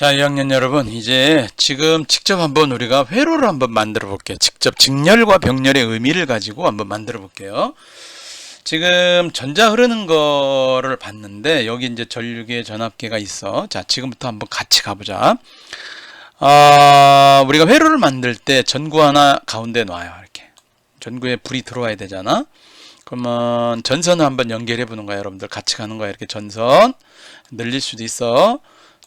자, 2학년 여러분, 이제 지금 직접 한번 우리가 회로를 한번 만들어 볼게요. 직접 직렬과 병렬의 의미를 가지고 한번 만들어 볼게요. 지금 전자 흐르는 거를 봤는데 여기 이제 전류계, 전압계가 있어. 자, 지금부터 한번 같이 가보자. 아, 우리가 회로를 만들 때 전구 하나 가운데 놔요. 이렇게. 전구에 불이 들어와야 되잖아. 그러면 전선을 한번 연결해 보는 거야, 여러분들. 같이 가는 거야. 이렇게 전선. 늘릴 수도 있어.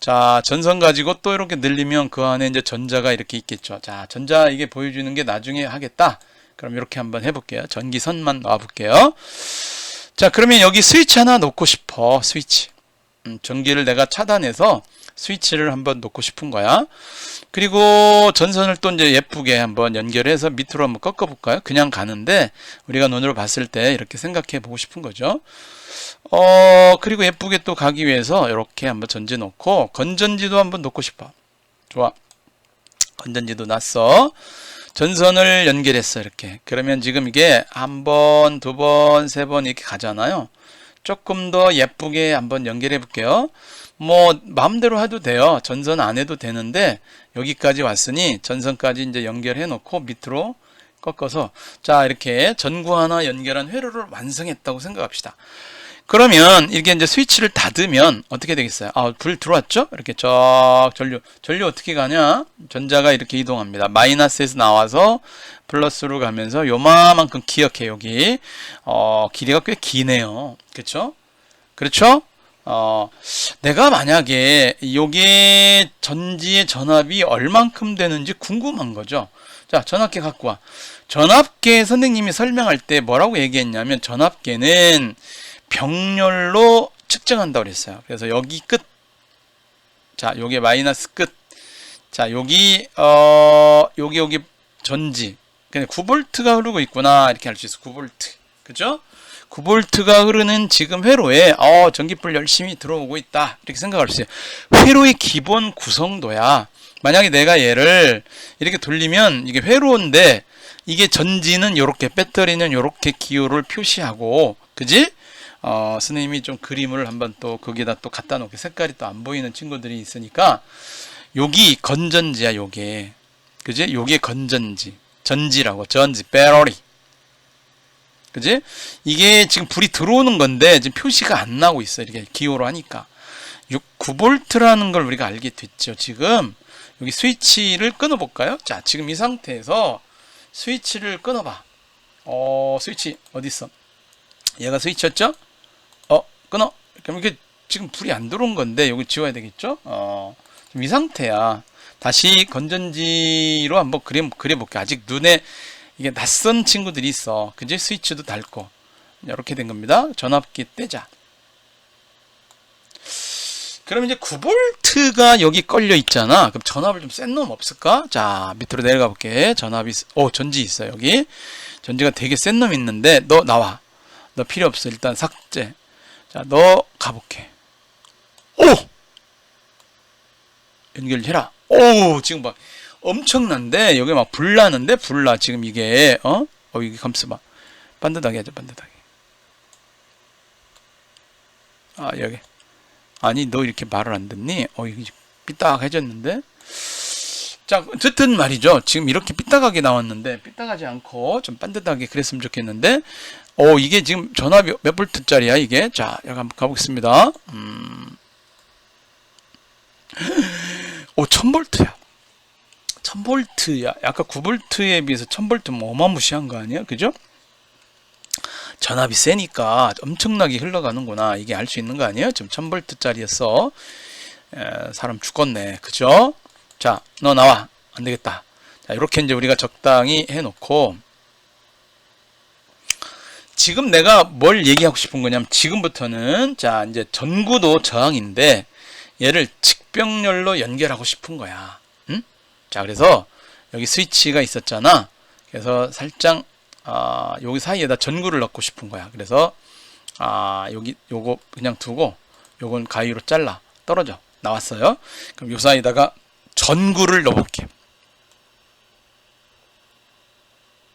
자, 전선 가지고 또 이렇게 늘리면 그 안에 이제 전자가 이렇게 있겠죠. 자, 전자 이게 보여주는 게 나중에 하겠다. 그럼 이렇게 한번 해볼게요. 전기선만 놔볼게요. 자, 그러면 여기 스위치 하나 놓고 싶어. 스위치. 음, 전기를 내가 차단해서 스위치를 한번 놓고 싶은 거야. 그리고 전선을 또 이제 예쁘게 한번 연결해서 밑으로 한번 꺾어 볼까요? 그냥 가는데 우리가 눈으로 봤을 때 이렇게 생각해 보고 싶은 거죠. 어, 그리고 예쁘게 또 가기 위해서 이렇게 한번 전지 놓고 건전지도 한번 놓고 싶어. 좋아. 건전지도 놨어. 전선을 연결했어. 이렇게. 그러면 지금 이게 한 번, 두 번, 세 번 이렇게 가잖아요. 조금 더 예쁘게 한번 연결해 볼게요. 뭐 마음대로 해도 돼요. 전선 안 해도 되는데 여기까지 왔으니 전선까지 이제 연결해 놓고 밑으로 꺾어서 자 이렇게 전구 하나 연결한 회로를 완성했다고 생각합시다. 그러면 이게 이제 스위치를 닫으면 어떻게 되겠어요? 아, 불 들어왔죠? 이렇게 쫙 전류 전류 어떻게 가냐? 전자가 이렇게 이동합니다. 마이너스에서 나와서 플러스로 가면서 요만큼 기억해 여기 어, 길이가 꽤 기네요. 그렇죠? 그렇죠? 어, 내가 만약에 요게 전지의 전압이 얼만큼 되는지 궁금한 거죠. 자, 전압계 갖고 와. 전압계 선생님이 설명할 때 뭐라고 얘기했냐면 전압계는 병렬로 측정한다고 그랬어요. 그래서 여기 끝. 자, 요게 마이너스 끝. 자, 여기 어 여기 여기 전지. 그냥 9볼트가 흐르고 있구나. 이렇게 할수 있어. 9볼트. 그죠? 9볼트가 흐르는 지금 회로에 어, 전기불 열심히 들어오고 있다. 이렇게 생각할 수 있어요. 회로의 기본 구성도야. 만약에 내가 얘를 이렇게 돌리면 이게 회로인데 이게 전지는 이렇게 배터리는 이렇게 기호를 표시하고 그지? 어, 선생님이 좀 그림을 한번 또 거기다 또 갖다 놓게 색깔이 또 안 보이는 친구들이 있으니까 여기 건전지야 요게 그지? 요게 건전지 전지라고 전지 배터리 그지? 이게 지금 불이 들어오는 건데 지금 표시가 안 나고 있어 이렇게 기호로 하니까 6, 9볼트라는 걸 우리가 알게 됐죠 지금 여기 스위치를 끊어 볼까요? 자 지금 이 상태에서 스위치를 끊어 봐 어 스위치 어디 있어? 얘가 스위치였죠? 어 끊어 그럼 이게 지금 불이 안 들어온 건데 여기 지워야 되겠죠? 어 이 상태야 다시 건전지로 한번 그려 그려볼게 아직 눈에 이게 낯선 친구들이 있어. 그지? 스위치도 닳고. 이렇게 된 겁니다. 전압기 떼자. 그럼 이제 9볼트가 여기 걸려 있잖아. 그럼 전압을 좀 센 놈 없을까? 자, 밑으로 내려가 볼게. 전압이, 오, 전지 있어, 여기. 전지가 되게 센 놈 있는데, 너 나와. 너 필요 없어. 일단 삭제. 자, 너 가볼게. 오! 연결해라. 오, 지금 봐. 엄청난데 여기 막 불나는데 불나 지금 이게 어? 어 이게 감스 봐 반듯하게 하죠 반듯하게 아 여기 아니 너 이렇게 말을 안 듣니? 어 이게 삐딱해졌는데 자 어쨌든 말이죠 지금 이렇게 삐딱하게 나왔는데 삐딱하지 않고 좀 반듯하게 그랬으면 좋겠는데 어 이게 지금 전압이 몇 볼트짜리야 이게 자 여기 한번 가보겠습니다 음. 오 1000볼트야 1000볼트야. 아까 9볼트에 비해서 1000볼트면 어마무시한 거 아니야? 그죠? 전압이 세니까 엄청나게 흘러가는구나. 이게 알 수 있는 거 아니에요? 지금 1000볼트 짜리였어. 에, 사람 죽었네. 그죠? 자, 너 나와. 안 되겠다. 자, 이렇게 이제 우리가 적당히 해놓고 지금 내가 뭘 얘기하고 싶은 거냐면 지금부터는 자, 이제 전구도 저항인데 얘를 직병렬로 연결하고 싶은 거야. 자, 그래서 여기 스위치가 있었잖아. 그래서 살짝 아, 여기 사이에다 전구를 넣고 싶은 거야. 그래서 아, 여기 요거 그냥 두고 요건 가위로 잘라. 떨어져. 나왔어요. 그럼 요 사이에다가 전구를 넣어 볼게.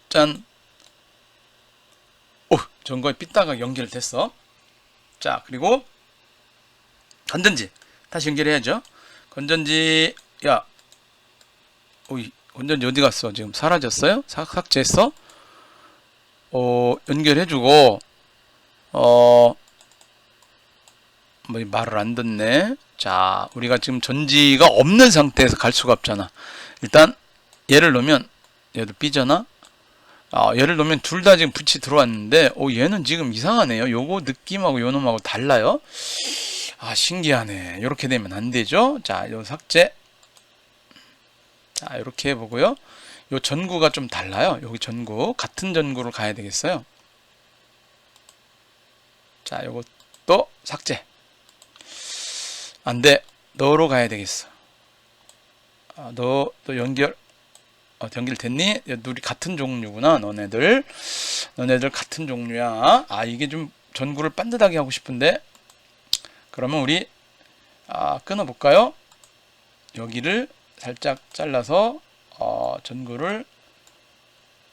짠. 오, 전구에 삐딱하게 연결됐어. 자, 그리고 건전지 다시 연결해야죠. 건전지 야 오이 건전지 어디 갔어 지금 사라졌어요 삭, 삭제했어 어 연결해주고 어 뭐, 말을 안 듣네. 자, 우리가 지금 전지가 없는 상태에서 갈 수가 없잖아. 일단, 얘를 놓으면, 얘도 삐잖아? 아, 얘를 놓으면 둘 다 지금 붙이 들어왔는데, 오, 얘는 지금 이상하네요. 요거 느낌하고 요 놈하고 달라요. 아, 신기하네. 이렇게 되면 안 되죠? 자, 요 삭제. 자, 이렇게 해보고요. 요 전구가 좀 달라요. 여기 전구. 같은 전구를 가야 되겠어요. 자, 요것도 삭제. 안 돼. 너로 가야 되겠어. 아, 너, 또 연결, 어, 연결됐니? 야, 둘이 같은 종류구나, 너네들. 너네들 같은 종류야. 아, 이게 좀 전구를 반듯하게 하고 싶은데. 그러면 우리, 아, 끊어볼까요? 여기를 살짝 잘라서, 어, 전구를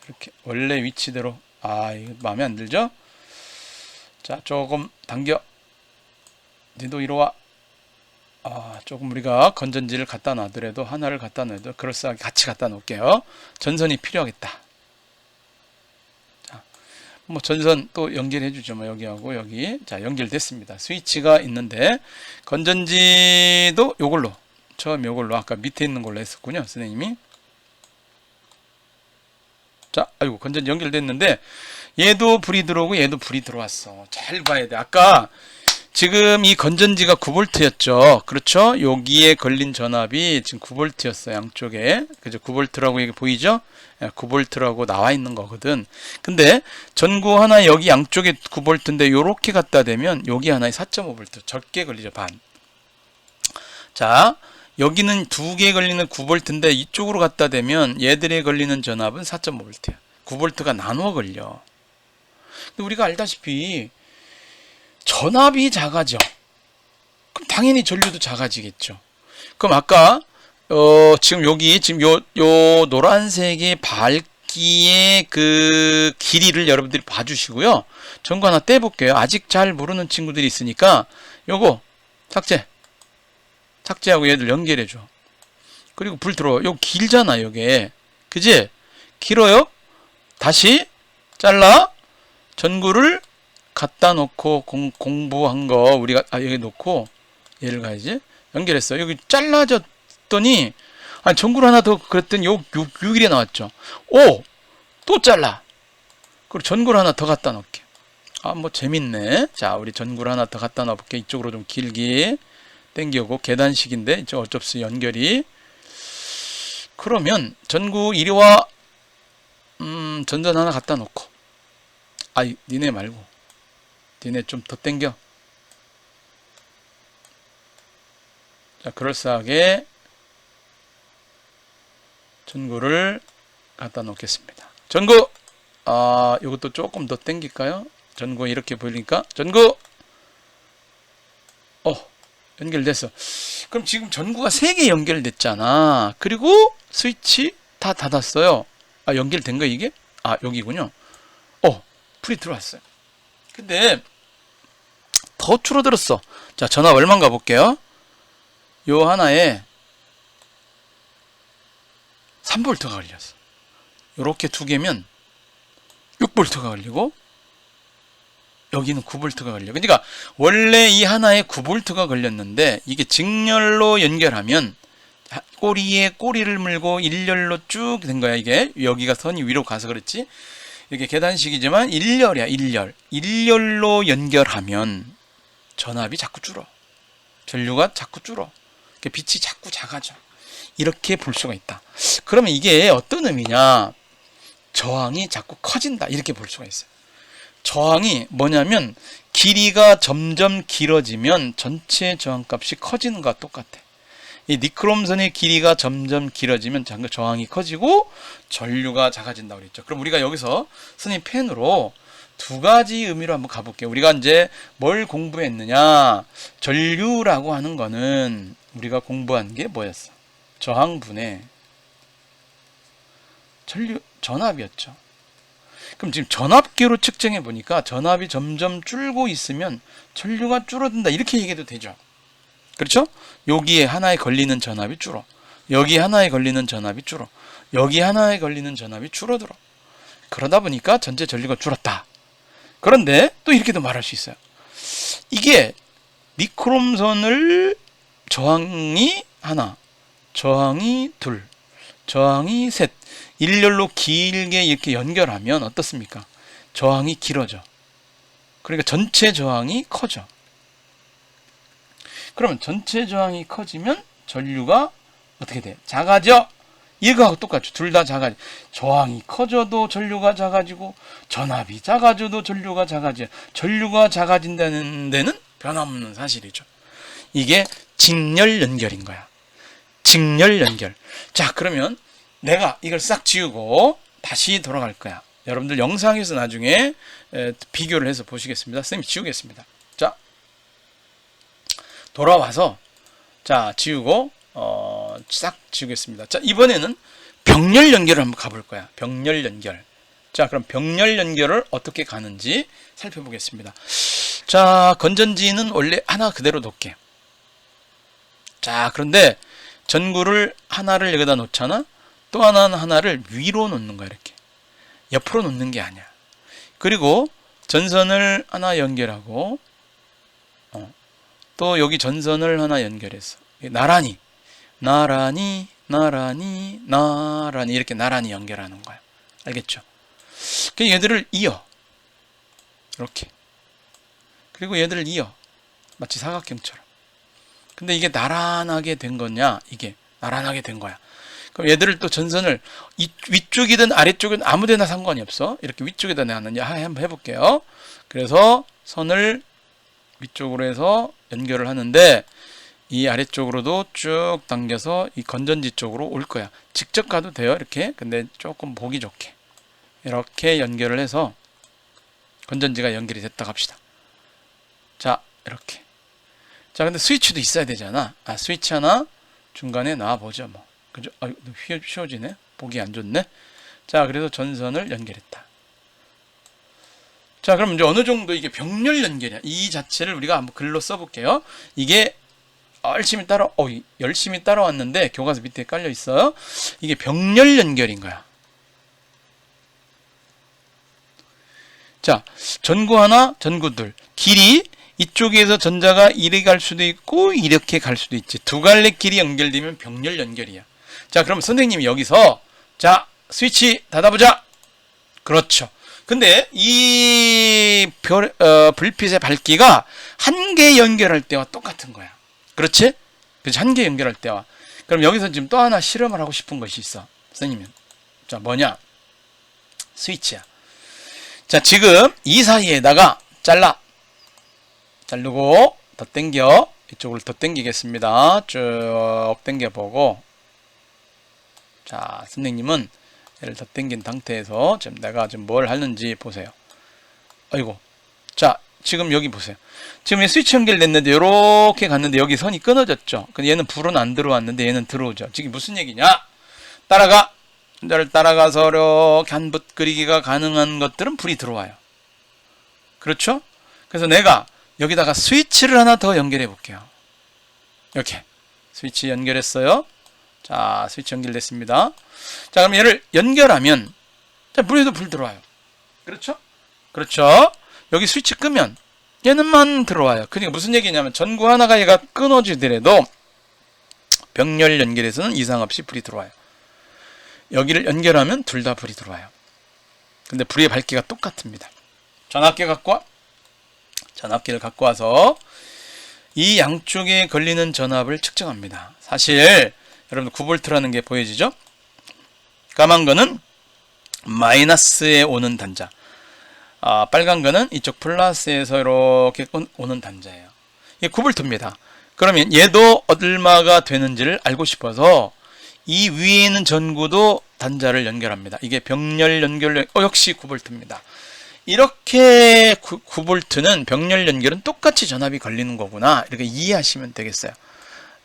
이렇게 원래 위치대로. 아, 이거 마음에 안 들죠? 자, 조금 당겨. 니도 이리 와. 아, 조금 우리가 건전지를 갖다 놔더라도 하나를 갖다 놔도 그럴싸하게 같이 갖다 놓을게요. 전선이 필요하겠다. 자, 뭐 전선 또 연결해 주죠. 뭐 여기하고 여기. 자, 연결됐습니다. 스위치가 있는데 건전지도 요걸로 처음 요걸로 아까 밑에 있는 걸로 했었군요. 선생님이. 자, 아이고 건전지 연결됐는데 얘도 불이 들어오고 얘도 불이 들어왔어. 잘 봐야 돼. 아까 지금 이 건전지가 9V였죠. 그렇죠? 여기에 걸린 전압이 지금 9V였어요. 양쪽에. 그죠? 9V라고 이게 보이죠? 9V라고 나와 있는 거거든. 근데 전구 하나 여기 양쪽에 9V인데 요렇게 갖다 대면 여기 하나에 4.5V 적게 걸리죠. 반. 자, 여기는 두 개 걸리는 9V인데 이쪽으로 갖다 대면 얘들에 걸리는 전압은 4.5V야. 9V가 나눠 걸려. 근데 우리가 알다시피 전압이 작아져. 그럼 당연히 전류도 작아지겠죠. 그럼 아까 어 지금 여기 지금 요 요 노란색의 밝기의 그 길이를 여러분들이 봐주시고요. 전구 하나 떼볼게요. 아직 잘 모르는 친구들이 있으니까 요거 삭제. 삭제하고 얘들 연결해줘. 그리고 불 들어. 요 길잖아, 요게. 그지? 길어요? 다시 잘라 전구를 갖다 놓고 공, 공부한 거 우리가 아 여기 놓고 얘를 가야지 연결했어 여기 잘라졌더니 아 전구를 하나 더 그랬더니 요 6, 6일에 나왔죠. 오 또 잘라! 그리고 전구를 하나 더 갖다 놓을게. 아 뭐 재밌네. 자 우리 전구를 하나 더 갖다 놔볼게. 이쪽으로 좀 길게 땡겨고 계단식인데 이쪽 어쩔 수 없이 연결이. 그러면 전구 이리와 음 전선 하나 갖다 놓고. 아이 니네 말고 니네 좀 더 땡겨. 자, 그럴싸하게 전구를 갖다 놓겠습니다. 전구! 아, 이것도 조금 더 땡길까요? 전구 이렇게 보이니까 전구! 어, 연결됐어. 그럼 지금 전구가 3개 연결됐잖아. 그리고 스위치 다 닫았어요. 아, 연결된 거 이게? 아, 여기군요. 어, 불이 들어왔어요. 근데 더 줄어들었어. 자, 전압 얼마인가 볼게요. 요 하나에 3V가 걸렸어. 요렇게 두 개면 6V가 걸리고 여기는 9V가 걸려. 그러니까 원래 이 하나에 9V가 걸렸는데 이게 직렬로 연결하면 꼬리에 꼬리를 물고 일렬로 쭉 된 거야 이게 여기가 선이 위로 가서 그렇지 이게 계단식이지만 일렬이야 일렬 일렬로 연결하면 전압이 자꾸 줄어. 전류가 자꾸 줄어. 빛이 자꾸 작아져. 이렇게 볼 수가 있다. 그러면 이게 어떤 의미냐? 저항이 자꾸 커진다. 이렇게 볼 수가 있어요. 저항이 뭐냐면 길이가 점점 길어지면 전체 저항값이 커지는 것과 똑같아. 이 니크롬선의 길이가 점점 길어지면 저항이 커지고 전류가 작아진다고 그랬죠. 그럼 우리가 여기서 스님 펜으로 두 가지 의미로 한번 가볼게요. 우리가 이제 뭘 공부했느냐? 전류라고 하는 거는 우리가 공부한 게 뭐였어? 저항분의 전류 전압이었죠. 그럼 지금 전압계로 측정해 보니까 전압이 점점 줄고 있으면 전류가 줄어든다 이렇게 얘기해도 되죠. 그렇죠? 여기에 하나에 걸리는 전압이 줄어. 여기 하나에 걸리는 전압이 줄어. 여기 하나에 걸리는 전압이 줄어들어. 그러다 보니까 전체 전류가 줄었다. 그런데 또 이렇게도 말할 수 있어요. 이게 니크롬선을 저항이 하나, 저항이 둘, 저항이 셋, 일렬로 길게 이렇게 연결하면 어떻습니까? 저항이 길어져. 그러니까 전체 저항이 커져. 그러면 전체 저항이 커지면 전류가 어떻게 돼? 작아져. 이거하고 똑같죠. 둘 다 작아져. 저항이 커져도 전류가 작아지고 전압이 작아져도 전류가 작아져. 전류가 작아진다는 데는 변함없는 사실이죠. 이게 직렬 연결인 거야. 직렬 연결. 자, 그러면 내가 이걸 싹 지우고 다시 돌아갈 거야. 여러분들 영상에서 나중에 에, 비교를 해서 보시겠습니다. 선생님이 지우겠습니다. 자, 돌아와서 자, 지우고 어, 싹 지우겠습니다. 자, 이번에는 병렬 연결을 한번 가볼 거야. 병렬 연결. 자, 그럼 병렬 연결을 어떻게 가는지 살펴보겠습니다. 자, 건전지는 원래 하나 그대로 놓게. 자, 그런데 전구를 하나를 여기다 놓잖아? 또 하나는 하나를 위로 놓는 거야, 이렇게. 옆으로 놓는 게 아니야. 그리고 전선을 하나 연결하고, 어, 또 여기 전선을 하나 연결해서, 나란히, 나란히, 나란히, 나란히, 이렇게 나란히 연결하는 거야. 알겠죠? 그 얘들을 이어. 이렇게. 그리고 얘들을 이어. 마치 사각형처럼. 근데 이게 나란하게 된 거냐? 이게 나란하게 된 거야. 그럼 얘들을 또 전선을 이, 위쪽이든 아래쪽이든 아무데나 상관이 없어. 이렇게 위쪽에다 내놨느냐 한번 해볼게요. 그래서 선을 위쪽으로 해서 연결을 하는데 이 아래쪽으로도 쭉 당겨서 이 건전지 쪽으로 올 거야. 직접 가도 돼요. 이렇게. 근데 조금 보기 좋게. 이렇게 연결을 해서 건전지가 연결이 됐다 합시다. 자, 이렇게. 자, 근데 스위치도 있어야 되잖아. 아, 스위치 하나 중간에 놔보죠, 뭐. 그죠? 아, 휘어, 휘어지네? 보기 안 좋네? 자, 그래서 전선을 연결했다. 자, 그럼 이제 어느 정도 이게 병렬 연결이야. 이 자체를 우리가 한번 글로 써볼게요. 이게 열심히 따라, 어, 열심히 따라왔는데 교과서 밑에 깔려 있어요. 이게 병렬 연결인 거야. 자, 전구 하나, 전구 둘. 길이 이쪽에서 전자가 이리 갈 수도 있고 이렇게 갈 수도 있지. 두 갈래 길이 연결되면 병렬 연결이야. 자, 그럼 선생님이 여기서 자, 스위치 닫아보자. 그렇죠. 근데 이 별, 어, 불빛의 밝기가 한 개 연결할 때와 똑같은 거야. 그렇지? 그렇지. 한개 연결할 때와. 그럼 여기서 지금 또 하나 실험을 하고 싶은 것이 있어. 선생님은. 자, 뭐냐? 스위치야. 자, 지금 이 사이에다가 잘라. 자르고 더 당겨. 이쪽으로 더 당기겠습니다. 쭉 당겨 보고. 자, 선생님은 얘를 더 당긴 상태에서 지금 내가 지금 뭘 하는지 보세요. 아이고. 자, 지금 여기 보세요. 지금 이 스위치 연결됐는데 이렇게 갔는데 여기 선이 끊어졌죠. 근데 얘는 불은 안 들어왔는데 얘는 들어오죠. 지금 무슨 얘기냐? 따라가. 전자를 따라가서 이렇게 한붓 그리기가 가능한 것들은 불이 들어와요. 그렇죠? 그래서 내가 여기다가 스위치를 하나 더 연결해 볼게요. 이렇게 스위치 연결했어요. 자, 스위치 연결됐습니다. 자, 그럼 얘를 연결하면 자, 불에도 불 들어와요. 그렇죠? 그렇죠? 여기 스위치 끄면 얘는만 들어와요. 그러니까 무슨 얘기냐면 전구 하나가 얘가 끊어지더라도 병렬 연결에서는 이상 없이 불이 들어와요. 여기를 연결하면 둘 다 불이 들어와요. 근데 불의 밝기가 똑같습니다. 전압계 갖고 와. 전압계를 갖고 와서 이 양쪽에 걸리는 전압을 측정합니다. 사실 여러분 9V라는 게 보여지죠? 까만 거는 마이너스에 오는 단자. 아, 빨간 거는 이쪽 플러스에서 이렇게 오는 단자예요. 이게 9V입니다. 그러면 얘도 얼마가 되는지를 알고 싶어서 이 위에 있는 전구도 단자를 연결합니다. 이게 병렬 연결, 어, 역시 9V입니다. 이렇게 9, 9V는 병렬 연결은 똑같이 전압이 걸리는 거구나. 이렇게 이해하시면 되겠어요.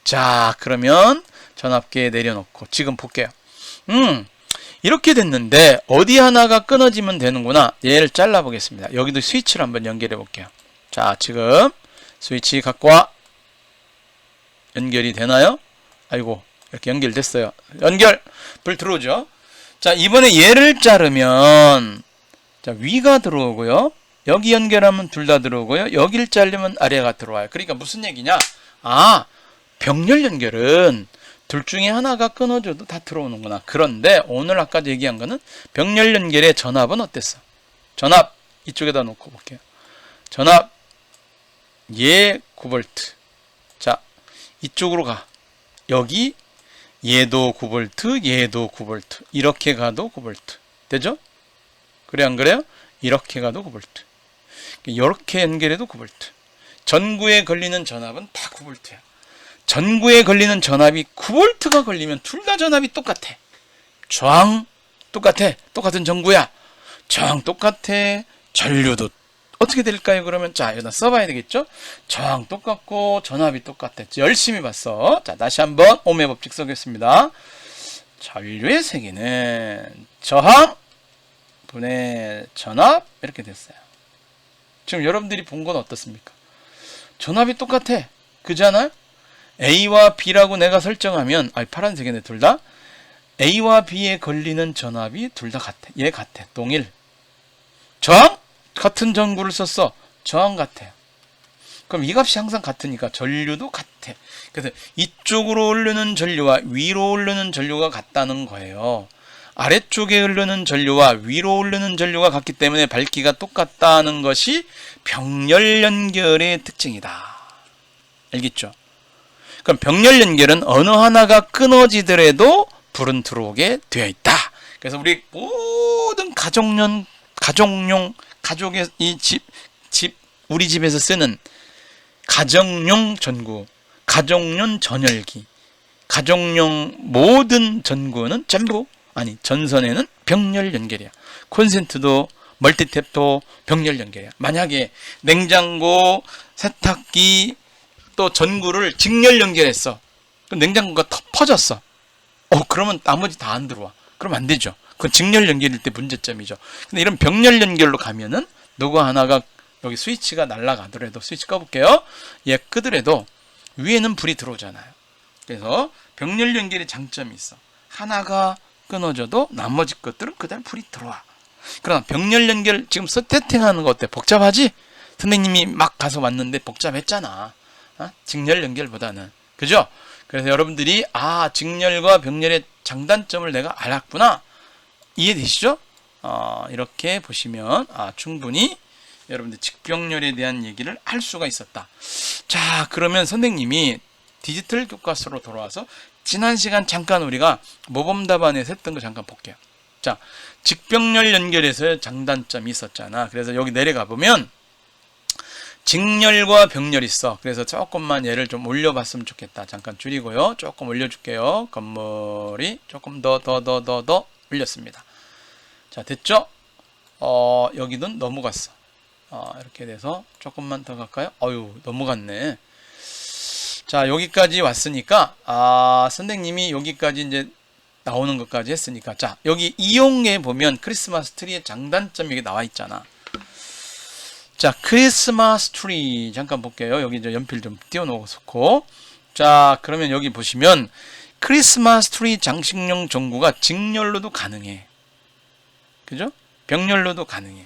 자, 그러면 전압계 내려놓고 지금 볼게요. 음, 이렇게 됐는데 어디 하나가 끊어지면 되는구나. 얘를 잘라 보겠습니다. 여기도 스위치를 한번 연결해 볼게요. 자, 지금 스위치 와. 연결이 되나요? 아이고 이렇게 연결됐어요. 연결 불 들어오죠. 자 이번에 얘를 자르면 자 위가 들어오고요. 여기 연결하면 둘 다 들어오고요. 여기를 자르면 아래가 들어와요. 그러니까 무슨 얘기냐? 아 병렬 연결은 둘 중에 하나가 끊어져도 다 들어오는구나. 그런데 오늘 아까 얘기한 거는 병렬 연결의 전압은 어땠어? 전압 이쪽에다 놓고 볼게요. 전압 얘 9V. 자 이쪽으로 가. 여기 얘도 9V, 얘도 9V. 이렇게 가도 9V. 되죠? 그래 안 그래요? 이렇게 가도 9V. 이렇게 연결해도 9V. 전구에 걸리는 전압은 다 9V야. 전구에 걸리는 전압이 9V가 걸리면 둘 다 전압이 똑같아. 저항 똑같아. 똑같은 전구야. 저항 똑같아. 전류도 어떻게 될까요? 그러면 자 여기다 써봐야 되겠죠? 저항 똑같고 전압이 똑같아. 열심히 봤어. 자 다시 한번 오음의 법칙 써겠습니다. 전류의 세기는 저항 분의 전압 이렇게 됐어요. 지금 여러분들이 본 건 어떻습니까? 전압이 똑같아. 그잖아요? A와 B라고 내가 설정하면 아 파란색이네 둘 다. A와 B에 걸리는 전압이 둘 다 같아. 얘 같아. 동일. 저항? 같은 전구를 썼어. 저항 같아. 그럼 이 값이 항상 같으니까 전류도 같아. 그래서 이쪽으로 흐르는 전류와 위로 흐르는 전류가 같다는 거예요. 아래쪽에 흐르는 전류와 위로 흐르는 전류가 같기 때문에 밝기가 똑같다는 것이 병렬 연결의 특징이다. 알겠죠? 그럼 병렬 연결은 어느 하나가 끊어지더라도 불은 들어오게 되어 있다. 그래서 우리 모든 가정용 가정용 가족의 이 집 집 우리 집에서 쓰는 가정용 전구, 가정용 전열기, 가정용 모든 전구는 전부 아니 전선에는 병렬 연결이야. 콘센트도 멀티탭도 병렬 연결이야. 만약에 냉장고, 세탁기 또 전구를 직렬 연결했어. 그럼 냉장고가 터 퍼졌어. 어 그러면 나머지 다 안 들어와. 그럼 안 되죠. 그건 직렬 연결일 때 문제점이죠. 근데 이런 병렬 연결로 가면은 누구 하나가 여기 스위치가 날아가더라도 스위치 꺼볼게요. 얘 끄더라도 위에는 불이 들어오잖아요. 그래서 병렬 연결의 장점이 있어. 하나가 끊어져도 나머지 것들은 그대로 불이 들어와. 그러나 병렬 연결 지금 세팅하는 거 어때? 복잡하지? 선생님이 막 가서 왔는데 복잡했잖아. 어? 직렬 연결보다는 그죠? 그래서 여러분들이 아 직렬과 병렬의 장단점을 내가 알았구나 이해되시죠? 어, 이렇게 보시면 아, 충분히 여러분들 직병렬에 대한 얘기를 할 수가 있었다. 자 그러면 선생님이 디지털 교과서로 돌아와서 지난 시간 잠깐 우리가 모범 답안에서 했던 거 잠깐 볼게요. 자 직병렬 연결에서 장단점이 있었잖아. 그래서 여기 내려가 보면 직렬과 병렬이 있어. 그래서 조금만 얘를 좀 올려봤으면 좋겠다. 잠깐 줄이고요. 조금 올려줄게요. 건물이 조금 더 더 더 더 더 올렸습니다. 자 됐죠? 어 여기는 넘어갔어. 어, 이렇게 돼서 조금만 더 갈까요? 어유 넘어갔네. 자 여기까지 왔으니까 아 선생님이 여기까지 이제 나오는 것까지 했으니까 자 여기 이용에 보면 크리스마스 트리의 장단점이 나와 있잖아. 자, 크리스마스 트리 잠깐 볼게요. 여기 이제 연필 좀 띄워놓고. 자, 그러면 여기 보시면 크리스마스 트리 장식용 전구가 직렬로도 가능해. 그죠? 병렬로도 가능해.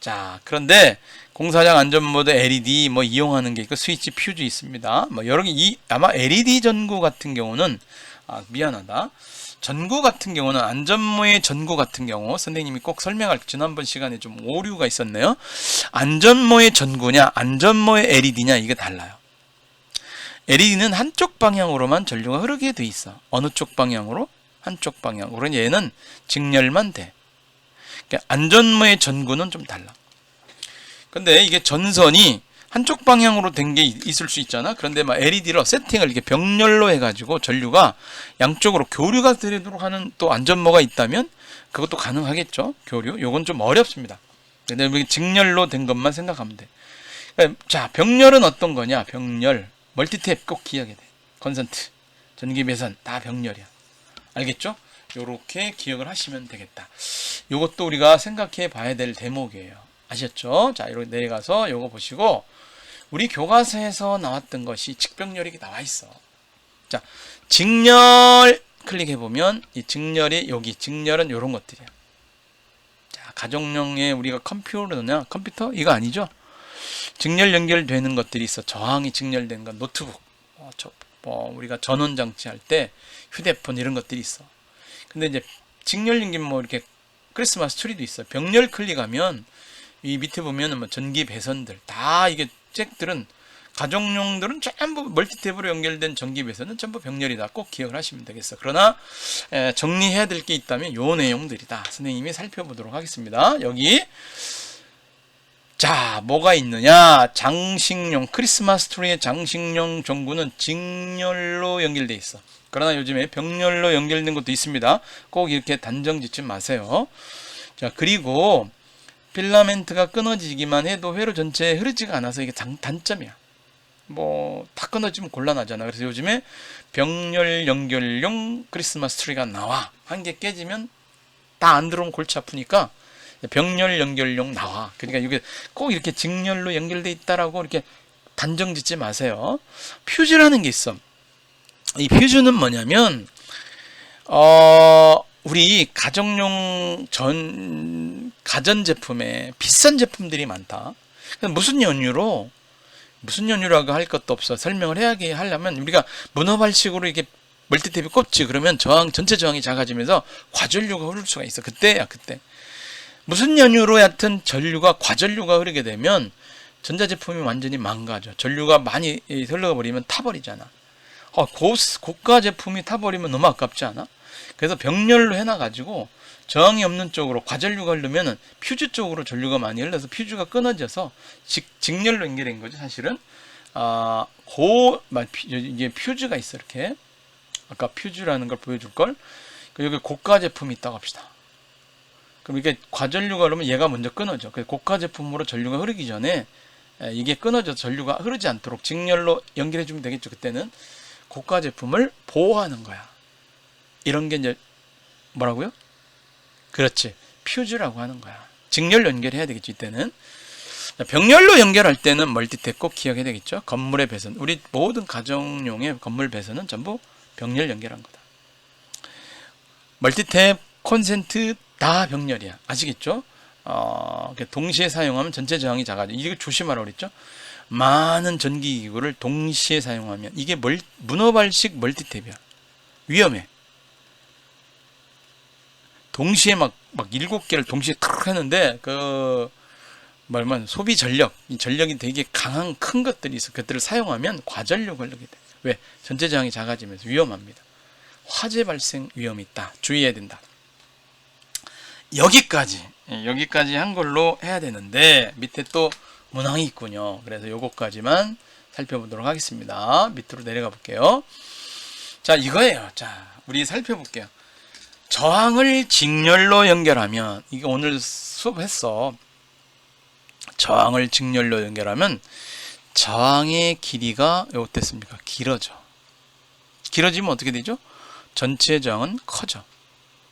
자, 그런데 공사장 안전 모드 LED 뭐 이용하는 게 있고 스위치 퓨즈 있습니다. 뭐 여러 개 이 아마 LED 전구 같은 경우는 아, 미안하다. 전구 같은 경우는 안전모의 전구 같은 경우 선생님이 꼭 설명할 지난번 시간에 좀 오류가 있었네요. 안전모의 전구냐 안전모의 LED냐 이게 달라요. LED는 한쪽 방향으로만 전류가 흐르게 돼 있어. 어느 쪽 방향으로? 한쪽 방향으로. 얘는 직렬만 돼. 그러니까 안전모의 전구는 좀 달라. 근데 이게 전선이 한쪽 방향으로 된 게 있을 수 있잖아. 그런데 막 LED로 세팅을 이렇게 병렬로 해가지고 전류가 양쪽으로 교류가 되도록 하는 또 안전모가 있다면 그것도 가능하겠죠. 교류. 요건 좀 어렵습니다. 근데 여기 직렬로 된 것만 생각하면 돼. 그러니까 자, 병렬은 어떤 거냐? 병렬. 멀티탭 꼭 기억해야 돼. 컨센트. 전기 배선 다 병렬이야. 알겠죠? 요렇게 기억을 하시면 되겠다. 요것도 우리가 생각해 봐야 될 대목이에요. 아셨죠? 자, 이렇게 내려가서 요거 보시고 우리 교과서에서 나왔던 것이 직병렬이 나와 있어. 자, 직렬 클릭해 보면 이 직렬이 여기 직렬은 이런 것들이야. 자, 가정용에 우리가 컴퓨터냐 컴퓨터 이거 아니죠? 직렬 연결되는 것들이 있어. 저항이 직렬된 건 노트북, 어, 저, 뭐 우리가 전원 장치할 때 휴대폰 이런 것들이 있어. 근데 이제 직렬 연결 뭐 이렇게 크리스마스 트리도 있어. 병렬 클릭하면 이 밑에 보면은 뭐 전기 배선들 다 이게 잭들은 가정용들은 전부 멀티탭으로 연결된 전기 배선은 전부 병렬이다. 꼭 기억을 하시면 되겠어. 그러나 에, 정리해야 될 게 있다면 요 내용들이다. 선생님이 살펴보도록 하겠습니다. 여기 자, 뭐가 있느냐? 장식용 크리스마스 트리의 장식용 전구는 직렬로 연결돼 있어. 그러나 요즘에 병렬로 연결된 것도 있습니다. 꼭 이렇게 단정 짓지 마세요. 자, 그리고 필라멘트가 끊어지기만 해도 회로 전체에 흐르지가 않아서 이게 장, 단점이야. 뭐 다 끊어지면 곤란하잖아. 그래서 요즘에 병렬 연결용 크리스마스 트리가 나와. 한 개 깨지면 다 안 들어오면 골치 아프니까 병렬 연결용 나와. 그러니까 이게 꼭 이렇게 직렬로 연결돼 있다라고 이렇게 단정 짓지 마세요. 퓨즈라는 게 있어. 이 퓨즈는 뭐냐면 어 우리 가정용 전 가전 제품에 비싼 제품들이 많다. 무슨 연유로 무슨 연유라고 할 것도 없어 설명을 해야게 하려면 우리가 문어발식으로 이게 멀티탭이 꼽지. 그러면 저항 전체 저항이 작아지면서 과전류가 흐를 수가 있어. 그때야 그때. 무슨 연유로 얕은 전류가 과전류가 흐르게 되면 전자제품이 완전히 망가져. 전류가 많이 흘러가 버리면 타버리잖아. 어, 고, 고가 제품이 타버리면 너무 아깝지 않아? 그래서 병렬로 해놔가지고 저항이 없는 쪽으로 과전류가 흐르면은 퓨즈 쪽으로 전류가 많이 흘러서 퓨즈가 끊어져서 직, 직렬로 연결된 거죠 사실은. 아, 고 이게 퓨즈가 있어 이렇게. 아까 퓨즈라는 걸 보여줄 걸. 여기 고가 제품이 있다고 합시다. 그럼 이게 과전류가 흐르면 얘가 먼저 끊어져. 그 고가 제품으로 전류가 흐르기 전에 이게 끊어져서 전류가 흐르지 않도록 직렬로 연결해 주면 되겠죠 그때는. 고가 제품을 보호하는 거야. 이런 게 이제 뭐라고요? 그렇지. 퓨즈라고 하는 거야. 직렬 연결해야 되겠죠, 이때는. 병렬로 연결할 때는 멀티탭 꼭 기억해야 되겠죠. 건물의 배선. 우리 모든 가정용의 건물 배선은 전부 병렬 연결한 거다. 멀티탭, 콘센트 다 병렬이야. 아시겠죠? 어, 동시에 사용하면 전체 저항이 작아져. 이거 조심하라고 그랬죠? 많은 전기기구를 동시에 사용하면 이게 멀, 문어발식 멀티탭이야. 위험해. 동시에 막, 막 일곱 개를 동시에 탁 하는데, 그, 말만 소비 전력, 이 전력이 되게 강한 큰 것들이 있어. 그것들을 사용하면 과전력 걸리게 돼. 왜? 전체 저항이 작아지면서 위험합니다. 화재 발생 위험이 있다. 주의해야 된다. 여기까지, 예, 여기까지 한 걸로 해야 되는데, 밑에 또 문항이 있군요. 그래서 요거까지만 살펴보도록 하겠습니다. 밑으로 내려가 볼게요. 자, 이거예요. 자, 우리 살펴볼게요. 저항을 직렬로 연결하면 이게 오늘 수업했어. 저항을 직렬로 연결하면 저항의 길이가 어땠습니까? 길어져. 길어지면 어떻게 되죠? 전체 저항은 커져.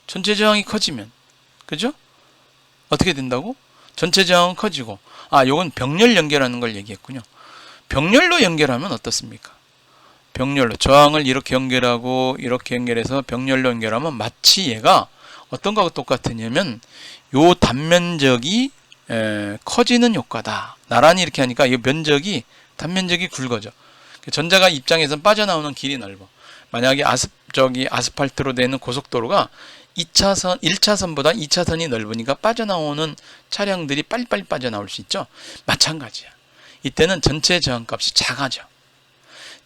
전체 저항이 커지면 그죠? 어떻게 된다고? 전체 저항은 커지고 아, 요건 병렬 연결하는 걸 얘기했군요. 병렬로 연결하면 어떻습니까? 병렬로 저항을 이렇게 연결하고 이렇게 연결해서 병렬로 연결하면 마치 얘가 어떤 거하고 똑같으냐면 요 단면적이 에, 커지는 효과다. 나란히 이렇게 하니까 이 면적이 단면적이 굵어져. 전자가 입장에선 빠져나오는 길이 넓어. 만약에 아스 저기 아스팔트로 되는 고속도로가 2차선 1차선보다 2차선이 넓으니까 빠져나오는 차량들이 빨리빨리 빠져나올 수 있죠. 마찬가지야. 이때는 전체 저항값이 작아져.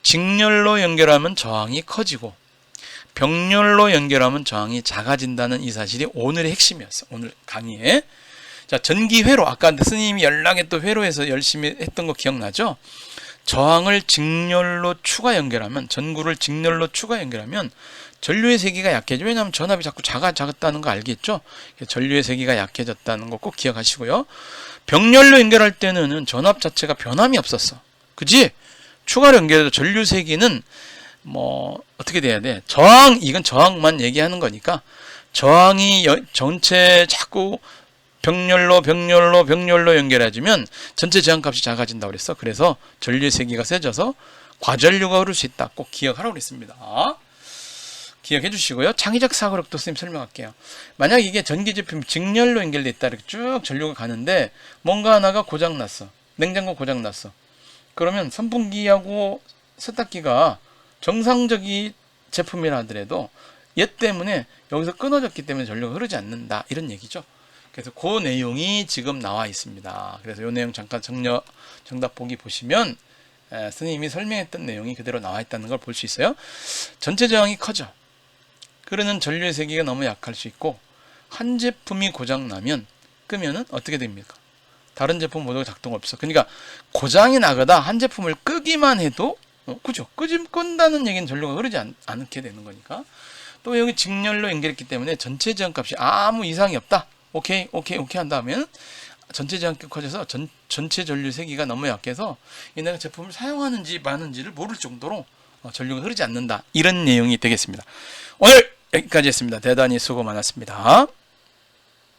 직렬로 연결하면 저항이 커지고 병렬로 연결하면 저항이 작아진다는 이 사실이 오늘의 핵심이었어. 오늘 강의에. 자, 전기 회로 아까 스님이 연락했던 회로에서 열심히 했던 거 기억나죠? 저항을 직렬로 추가 연결하면 전구를 직렬로 추가 연결하면 전류의 세기가 약해져. 왜냐하면 전압이 자꾸 작아 작았다는 거 알겠죠? 전류의 세기가 약해졌다는 거 꼭 기억하시고요. 병렬로 연결할 때는 전압 자체가 변함이 없었어. 그지? 추가로 연결해도 전류 세기는 뭐 어떻게 돼야 돼? 저항 이건 저항만 얘기하는 거니까 저항이 여, 전체 자꾸 병렬로 병렬로 병렬로 연결해주면 전체 저항값이 작아진다고 그랬어. 그래서 전류의 세기가 세져서 과전류가 흐를 수 있다. 꼭 기억하라고 그랬습니다. 기억해 주시고요. 창의적 사고력도 선생님 설명할게요. 만약 이게 전기 제품 직렬로 연결돼 있다. 이렇게 쭉 전류가 가는데 뭔가 하나가 고장 났어. 냉장고 고장 났어. 그러면 선풍기하고 세탁기가 정상적인 제품이라 하더라도 얘 때문에 여기서 끊어졌기 때문에 전류가 흐르지 않는다. 이런 얘기죠. 그래서 그 내용이 지금 나와 있습니다. 그래서 이 내용 잠깐 정려, 정답 보기 보시면 에, 선생님이 설명했던 내용이 그대로 나와 있다는 걸 볼 수 있어요. 전체 저항이 커져. 그러는 전류의 세기가 너무 약할 수 있고 한 제품이 고장 나면 끄면은 어떻게 됩니까? 다른 제품 모두 작동 없어. 그러니까 고장이 나거나 한 제품을 끄기만 해도 어, 그죠? 끄지 끈다는 얘기는 전류가 흐르지 않, 않게 되는 거니까. 또 여기 직렬로 연결했기 때문에 전체 저항값이 아무 이상이 없다. 오케이, 오케이, 오케이 한다면 전체 저항값이 커져서 전, 전체 전류 세기가 너무 약해서 이 내가 제품을 사용하는지 마는지를 모를 정도로 어, 전류가 흐르지 않는다. 이런 내용이 되겠습니다. 오늘 여기까지 했습니다. 대단히 수고 많았습니다.